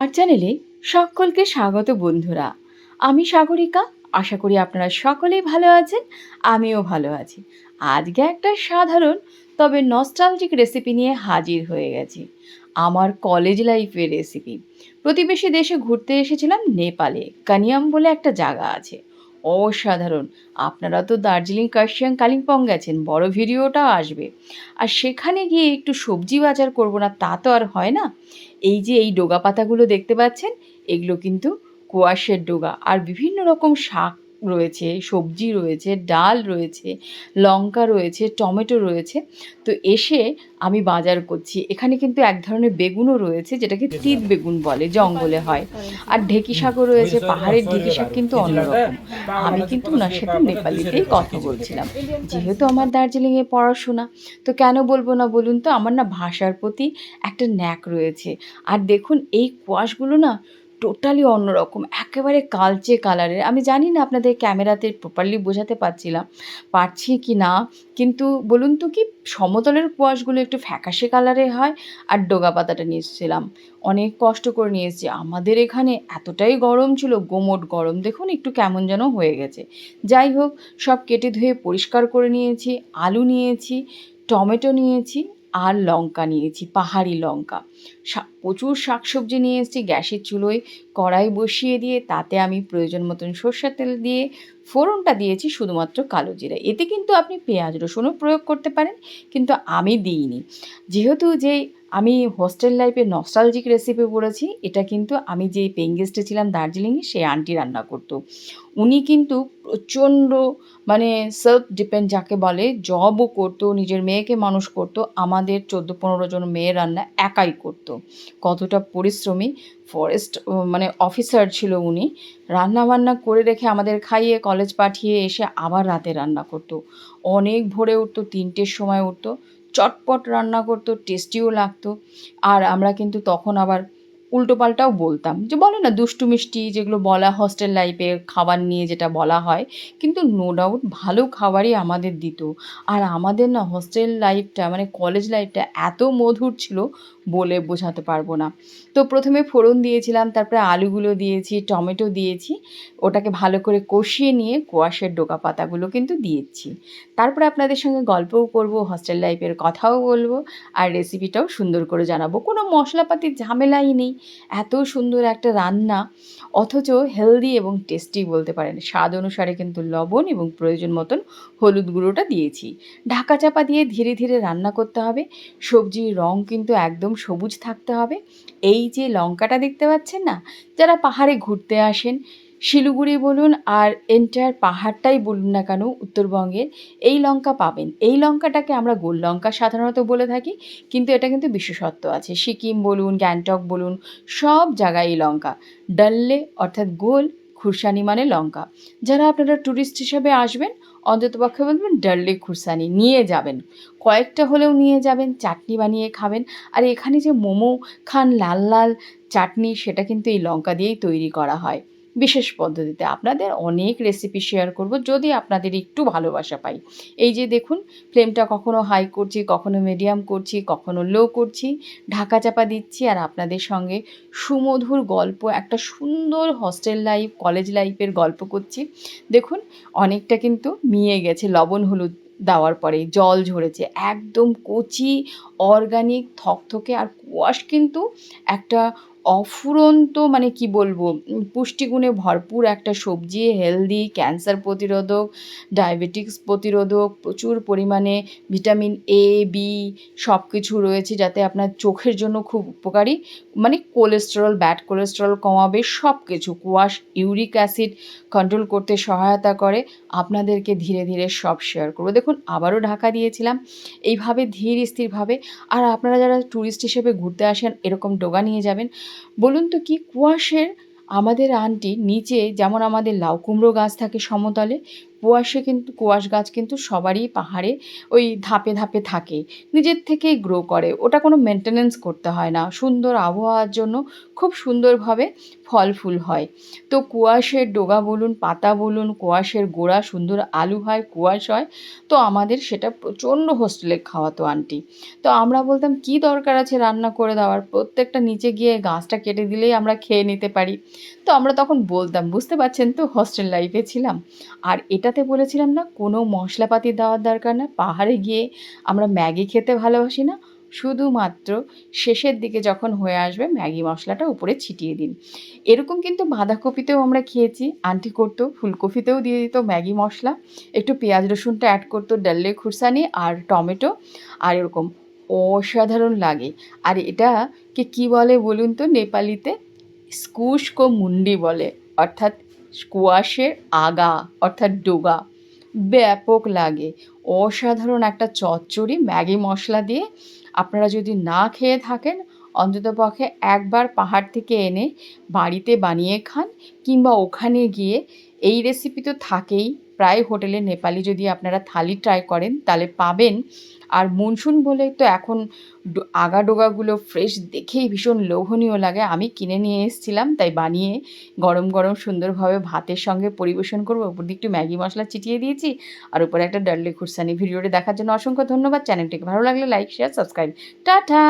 আমার চ্যানেলে সকলকে স্বাগত বন্ধুরা। আমি সাগরিকা, আশা করি আপনারা সকলেই ভালো আছেন, আমিও ভালো আছি। আজকে একটা সাধারণ, তবে নস্টালজিক রেসিপি নিয়ে হাজির হয়ে গেছি। আমার কলেজ লাইফের রেসিপি প্রতিবেশী দেশে ঘুরতে এসেছিলাম নেপালে। কানিয়াম বলে একটা জায়গা আছে। অসাধারণ। আপনারা তো দার্জিলিং, কার্শিয়াং, কালিম্পং গেছেন, বড় ভিডিওটাও আসবে। আর সেখানে গিয়ে একটু সবজি বাজার করব না, তা তো আর হয় না। এই যে এই ডোগা পাতাগুলো দেখতে পাচ্ছেন, এগুলো কিন্তু কুয়াশের ডোগা। আর বিভিন্ন রকম শাক রয়েছে সবজি রয়েছে ডাল রয়েছে লঙ্কা রয়েছে টমেটো রয়েছে। তো এসে আমি বাজার করছি। এখানে কিন্তু এক ধরনের বেগুনও রয়েছে যেটাকে তিত বেগুন বলে জঙ্গলে হয়। আর ঢেকি শাকও রয়েছে পাহাড়ের ঢেকি শাক কিন্তু অন্যরকম। আমি কিন্তু ওনার সাথে নেপালিতেই কথা বলছিলাম। যেহেতু আমার দার্জিলিংয়ে পড়াশোনা তো কেন বলব না বলুন তো আমার না ভাষার প্রতি একটা ন্যাক রয়েছে। আর দেখুন এই কোয়াশগুলো না টোটালি অন্যরকম, একেবারে কালচে কালারের আমি জানি না আপনাদের ক্যামেরাতে প্রপারলি বোঝাতে পারছিলাম, পারছি কি না, কিন্তু বলুন তো কি, সমতলের কুয়াশগুলো একটু ফ্যাকাশে কালারের হয়, আর ডোগা পাতাটা নিয়ে এসেছিলাম। অনেক কষ্ট করে নিয়ে এসেছি। আমাদের এখানে এতটাই গরম ছিল, গোমট গরম, দেখুন একটু কেমন যেন হয়ে গেছে। যাই হোক, সব কেটে ধুয়ে পরিষ্কার করে নিয়েছি, আলু নিয়েছি, টমেটো নিয়েছি আর লঙ্কা নিয়েছি পাহাড়ি লঙ্কা। প্রচুর শাকসবজি নিয়ে এসেছি, গ্যাসের চুলোয় কড়াই বসিয়ে দিয়ে, তাতে আমি প্রয়োজন মতন সর্ষের তেল দিয়ে ফোড়নটা দিয়েছি, শুধুমাত্র কালো জিরা। এতে কিন্তু আপনি পেঁয়াজ রসুনও প্রয়োগ করতে পারেন, কিন্তু আমি দিইনি। যেহেতু যে আমি হোস্টেল লাইফে নস্টালজিক রেসিপি পড়েছি। এটা কিন্তু আমি যে পেইং গেস্টে ছিলাম দার্জিলিংয়ে, সেই আন্টি রান্না করতো। উনি কিন্তু প্রচণ্ড মানে সেলফ ডিপেন্ড যাকে বলে জবও করতো, নিজের মেয়েকে মানুষ করতো, আমাদের চোদ্দ পনেরো জন মেয়ে রান্না একাই করতো। কতটা পরিশ্রমী ফরেস্ট মানে অফিসার ছিল উনি। রান্না বান্না করে রেখে আমাদের খাইয়ে কলেজ পাঠিয়ে এসে আবার রাতে রান্না করতো। অনেক ভোরে উঠতো, তিনটের সময় উঠতো। চটপট রান্না করতো টেস্টিও লাগতো। আর আমরা কিন্তু তখন আবার উল্টোপাল্টাও বলতাম যে, বলে না, দুষ্টু মিষ্টি যেগুলো বলা হস্টেল লাইফে খাবার নিয়ে যেটা বলা হয়, কিন্তু নো ডাউট ভালো খাবারই আমাদের দিত। আর আমাদের না হস্টেল লাইফটা মানে কলেজ লাইফটা এত মধুর ছিল বলে বোঝাতে পারব না। তো প্রথমে ফোড়ন দিয়েছিলাম, তারপরে আলুগুলো দিয়েছি, টমেটো দিয়েছি, ওটাকে ভালো করে কষিয়ে নিয়ে কোয়াশের ডোকা পাতাগুলো কিন্তু দিয়েছি। তারপরে আপনাদের সঙ্গে গল্পও করব হস্টেল লাইফের কথাও বলব, আর রেসিপিটাও সুন্দর করে জানাব। কোনো মশলাপাতির ঝামেলাই নেই, এত সুন্দর একটা রান্না। অথচ হেলদি এবং টেস্টি বলতে পারেন, স্বাদ অনুসারে কিন্তু লবণ এবং প্রয়োজন মতন হলুদ গুঁড়োটা দিয়েছি। ঢাকা চাপা দিয়ে ধীরে ধীরে রান্না করতে হবে, সবজির রং কিন্তু একদম সবুজ থাকতে হবে। এই যে লঙ্কাটা দেখতে পাচ্ছেন না? যারা পাহাড়ে ঘুরতে আসেন, শিলিগুড়ি বলুন আর এন্টার পাহাড়টাই বলুন না কেন, উত্তরবঙ্গের, এই লঙ্কা পাবেন। এই লঙ্কাটাকে আমরা গোল লঙ্কা সাধারণত বলে থাকি, কিন্তু এটা কিন্তু বিশেষত্ব আছে। সিকিম বলুন, গ্যাংটক বলুন, সব জায়গায় এই লঙ্কা। ডাল্লে অর্থাৎ গোল খুরসানি মানে লঙ্কা। যারা আপনারা ট্যুরিস্ট হিসাবে আসবেন অন্ততপক্ষে বলবেন ডাল্লে খুরসানি, নিয়ে যাবেন। কয়েকটা হলেও নিয়ে যাবেন, চাটনি বানিয়ে খাবেন। আর এখানে যে মোমো, খান লাল লাল চাটনি, সেটা কিন্তু এই লঙ্কা দিয়েই তৈরি করা হয়। বিশেষ পদ্ধতিতে আপনাদের অনেক রেসিপি শেয়ার করব যদি আপনাদের একটু ভালোবাসা পাই। এই যে দেখুন ফ্লেমটা কখনো হাই করছি, কখনো মিডিয়াম করছি, কখনো লো করছি, ঢাকা চাপা দিচ্ছি আর আপনাদের সঙ্গে সুমধুর গল্প, একটা সুন্দর হস্টেল লাইফ কলেজ লাইফের গল্প করছি। দেখুন, অনেকটা কিন্তু মিয়ে গেছে, লবণ, হলুদ দেওয়ার পরে জল ঝরেছে, একদম কচি অর্গানিক থকথকে আর কোয়াশ কিন্তু একটা অফুরন্ত মানে কি বলব পুষ্টিগুণে ভরপুর একটা সবজি হেলদি ক্যান্সার প্রতিরোধক ডায়াবেটিক্স প্রতিরোধক, প্রচুর পরিমাণে ভিটামিন এ বি সব কিছু রয়েছে যাতে আপনার চোখের জন্য খুব উপকারী। মানে কোলেস্টেরল ব্যাড কোলেস্টেরল কমাবে সব কিছু কোয়াশ ইউরিক অ্যাসিড কন্ট্রোল করতে সহায়তা করে, আপনাদেরকে ধীরে ধীরে সব শেয়ার করব। দেখুন, আবারও ঢাকা দিয়েছিলাম, এইভাবে ধীর স্থিরভাবে, আর আপনারা যারা ট্যুরিস্ট হিসেবে ঘুরতে আসেন, এরকম ডোগা নিয়ে যাবেন বলুন তো কি কুয়াশের আমাদের আন্টি নিচে যেমন আমাদের লাউ কুমড়ো গাছ থাকে সমতলে কুয়াশে কিন্তু, কুয়াশ গাছ কিন্তু সবারই পাহাড়ে ওই ধাপে ধাপে থাকে। নিজের থেকেই গ্রো করে। ওটা কোনো মেনটেনেন্স করতে হয় না। সুন্দর আবহাওয়ার জন্য খুব সুন্দরভাবে ফল ফুল হয়। তো কুয়াশের ডোগা বলুন, পাতা বলুন, কুয়াশের গোড়া সুন্দর আলু হয়, কুয়াশ হয়, তো আমাদের সেটা প্রচণ্ড হোস্টেলে খাওয়াতো আন্টি তো আমরা বলতাম, কি দরকার আছে রান্না করে দেওয়ার? প্রত্যেকটা নিচে গিয়ে গাছটা কেটে দিলেই আমরা খেয়ে নিতে পারি। তো আমরা তখন বলতাম, বুঝতে পারছেন তো হস্টেল লাইফে ছিলাম। আর এটাতে বলেছিলাম না, কোনো মশলাপাতি দেওয়ার দরকার না। পাহাড়ে গিয়ে আমরা ম্যাগি খেতে ভালোবাসি না। শুধুমাত্র শেষের দিকে যখন হয়ে আসবে ম্যাগি মশলাটা উপরে ছিটিয়ে দিন। এরকম কিন্তু বাঁধাকপিতেও আমরা খেয়েছি। আন্টি করতো, ফুলকপিতেও দিয়ে দিত ম্যাগি মশলা। একটু পেঁয়াজ রসুনটা অ্যাড করতো ডাল্লে খুরসানি আর টমেটো। আর এরকম অসাধারণ লাগে। আর এটাকে কী বলে বলুন তো, নেপালিতে? স্কুশকো মুন্ডি বলে। অর্থাৎ স্কোয়াশের আগা, অর্থাৎ ডোগা, ব্যাপক লাগে। অসাধারণ একটা চচ্চড়ি, ম্যাগি মশলা দিয়ে। আপনারা যদি না খেয়ে থাকেন অন্ততপক্ষে একবার পাহাড় থেকে এনে বাড়িতে বানিয়ে খান, কিংবা ওখানে গিয়ে এই রেসিপি তো থাকেই। প্রায় হোটেলে নেপালি যদি আপনারা থালি ট্রাই করেন, তাহলে পাবেন। আর মনসুন বলে তো এখন ডো- আগা ডোগাগুলো ফ্রেশ দেখেই ভীষণ লোভনীয় লাগে। আমি কিনে নিয়ে এসেছিলাম, তাই বানিয়ে গরম গরম সুন্দরভাবে ভাতের সঙ্গে পরিবেশন করব। উপর দিয়ে একটু ম্যাগি মশলা চিটিয়ে দিয়েছি। আর উপরে একটা ডাল্লি খুরসানি ভিডিওটি দেখার জন্য অসংখ্য ধন্যবাদ। চ্যানেলটিকে ভালো লাগলে লাইক শেয়ার সাবস্ক্রাইব টাটা!